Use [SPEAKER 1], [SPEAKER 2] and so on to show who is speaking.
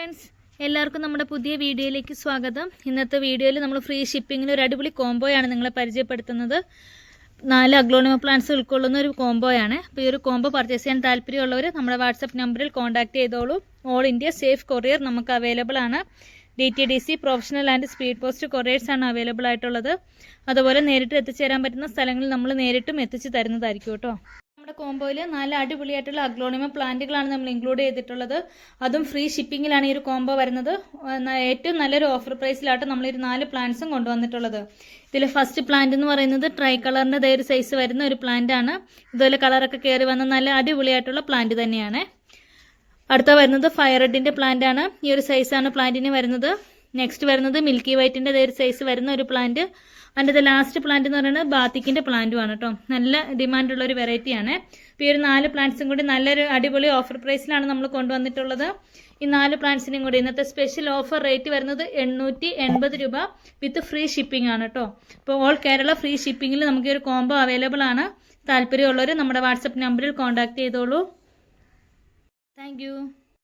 [SPEAKER 1] Friends എല്ലാവർക്കും നമ്മുടെ പുതിയ വീഡിയോയിലേക്ക് സ്വാഗതം. ഇന്നത്തെ വീഡിയോയിൽ നമ്മൾ ഫ്രീ ഷിപ്പിങ്ങിന് ഒരു അടിപൊളി കോംബോയാണ് നിങ്ങളെ പരിചയപ്പെടുത്തുന്നത്. നാല് അഗ്ലോണിമ പ്ലാന്റ്സ് ഉൾക്കൊള്ളുന്ന ഒരു കോംബോയാണ്. അപ്പോൾ ഈ ഒരു കോംബോ പർച്ചേസ് ചെയ്യാൻ താല്പര്യമുള്ളവർ നമ്മുടെ വാട്സപ്പ് നമ്പറിൽ കോൺടാക്ട് ചെയ്തോളൂ. ഓൾ ഇന്ത്യ സേഫ് കൊറിയർ നമുക്ക് അവൈലബിൾ ആണ്. D T D C professional and speed post couriers ആണ് അവൈലബിൾ ആയിട്ടുള്ളത്. അതുപോലെ നേരിട്ട് എത്തിച്ചേരാൻ പറ്റുന്ന സ്ഥലങ്ങളിൽ നമ്മൾ നേരിട്ടും എത്തിച്ചു തരുന്നതായിരിക്കും കേട്ടോ. കോംബോയിൽ നല്ല അടിപൊളിയായിട്ടുള്ള അഗ്ലോണിമ പ്ലാന്റുകളാണ് നമ്മൾ ഇൻക്ലൂഡ് ചെയ്തിട്ടുള്ളത്. അതും ഫ്രീ ഷിപ്പിങ്ങിലാണ് ഈ ഒരു കോംബോ വരുന്നത്. ഏറ്റവും നല്ലൊരു ഓഫർ പ്രൈസിലായിട്ട് നമ്മൾ ഈ നാല് പ്ലാന്റ്സും കൊണ്ടുവന്നിട്ടുള്ളത്. ഇതിൽ ഫസ്റ്റ് പ്ലാന്റ് എന്ന് പറയുന്നത് ട്രൈ കളറിന്റെ ഒരു സൈസ് വരുന്ന ഒരു പ്ലാന്റ് ആണ്. ഇതുപോലെ കളറൊക്കെ കയറി വന്ന നല്ല അടിപൊളിയായിട്ടുള്ള പ്ലാന്റ് തന്നെയാണ്. അടുത്ത വരുന്നത് ഫയർ റെഡിന്റെ പ്ലാന്റ് ആണ്. ഈ ഒരു സൈസാണ് പ്ലാന്റിന് വരുന്നത്. നെക്സ്റ്റ് വരുന്നത് മിൽക്കി വൈറ്റിന്റെ ഒരു സൈസ് വരുന്ന ഒരു പ്ലാന്റ് അതിന്റെ ലാസ്റ്റ് പ്ലാന്റ് എന്ന് പറയുന്നത് ബാത്തിക്കിന്റെ പ്ലാന്റുമാണ് കേട്ടോ നല്ല ഡിമാൻഡുള്ള ഒരു വെറൈറ്റിയാണ് ഇപ്പോൾ ഈ ഒരു നാല് പ്ലാന്റ്സും കൂടി നല്ലൊരു അടിപൊളി ഓഫർ പ്രൈസിലാണ് നമ്മൾ കൊണ്ടുവന്നിട്ടുള്ളത്. ഈ നാല് പ്ലാന്റ്സിനും കൂടി ഇന്നത്തെ സ്പെഷ്യൽ ഓഫർ റേറ്റ് വരുന്നത് എണ്ണൂറ്റി എൺപത് രൂപ വിത്ത് ഫ്രീ ഷിപ്പിംഗ് ആണ് കേട്ടോ ഇപ്പോൾ ഓൾ കേരള ഫ്രീ ഷിപ്പിങ്ങിൽ നമുക്ക് ഈ ഒരു കോംബോ അവൈലബിൾ ആണ്. താല്പര്യമുള്ളവർ നമ്മുടെ വാട്സപ്പ് നമ്പറിൽ കോൺടാക്ട് ചെയ്തോളൂ. താങ്ക്